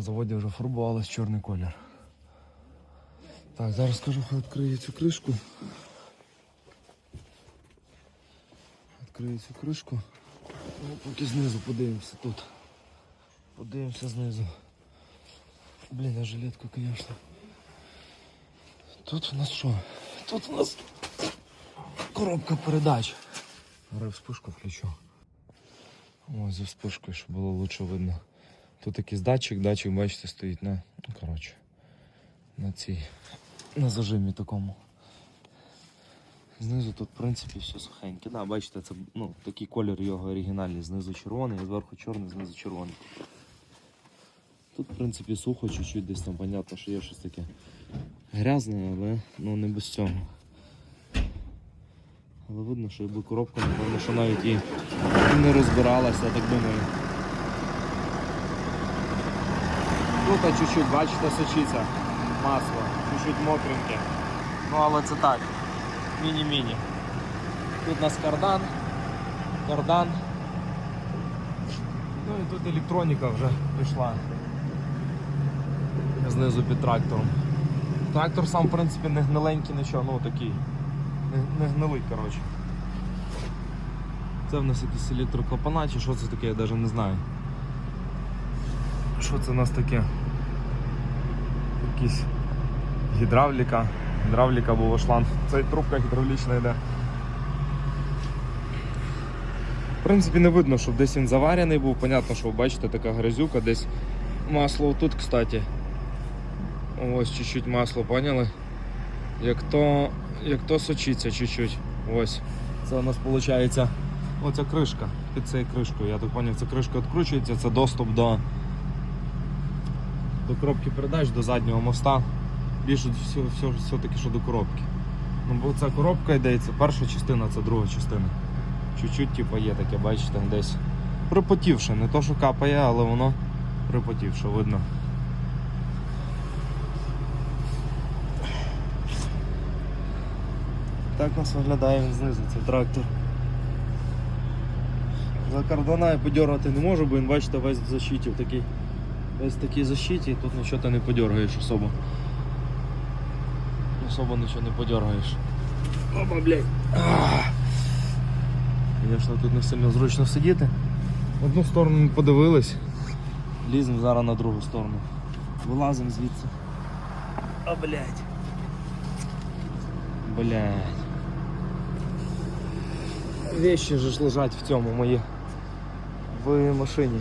на заводі вже фарбувалась чорний колір. Так, зараз скажу, хай відкриє цю кришку. Відкрию цю кришку. Ну, поки знизу подивимося тут. Подивимося знизу. Блін, а жилетку, звісно. Тут у нас що? Тут у нас коробка передач. Зараз вспишку включу. Ось зі вспишкою, щоб було лучше видно. Тут якийсь датчик, датчик, бачите, стоїть на. Ну, коротше. На цій. На зажимі такому. Знизу тут, в принципі, все сухеньке. Да, бачите, це ну, такий колір його оригінальний. Знизу червоний, зверху чорний, знизу червоний. Тут, в принципі, сухо, чуть-чуть десь там, понятно, що є щось таке грязне, але ну, не без цього. Але видно, що якби коробка, напевно, що навіть і не розбиралася, я так думаю. Тут чуть-чуть, бачите, сочиться масло, чуть-чуть мокреньке. Ну але це так, міні-міні. Тут у нас кардан, кардан. Ну і тут електроніка вже пішла. Знизу під трактором. Трактор сам, в принципі, не гниленький, нічого, ну такий. Не, не гнилий, коротше. Це в нас якісь електроклапана чи що це таке, я навіть не знаю. Що це у нас таке? Якісь гідравліка. Гідравліка була шланг. Це трубка гідравлічна йде. В принципі, не видно, щоб десь він заварений був. Понятно, що бачите, така грязюка, десь масло тут, кстати. Ось чуть-чуть масло, поняли? Як то, як то сочиться чуть-чуть. Ось. Це у нас виходить оця кришка. Під цією кришкою. Я так зрозумів, ця кришка відкручується, це доступ до, до коробки передач, до заднього моста. Більше всього, всього, все-таки що до коробки. Ну, бо ця коробка йде, це перша частина, це друга частина. Чуть-чуть типу, є таке, бачите, десь припотівше. Не то, що капає, але воно припотівше, видно. Так нас виглядає він знизу, цей трактор. За кардана я подергати не можу, бо він, бачите, весь в защиті в в такій защиті, тут нічого ти не подергаєш особо. Особо нічого не подергаєш. Опа, блядь. Звісно, тут не сильно зручно сидіти. Одну сторону ми подивились. Ліземо зараз на другу сторону. Вилазимо звідси. О, блядь. Блядь. Вещи же ж лежать в цьому мої. В машині.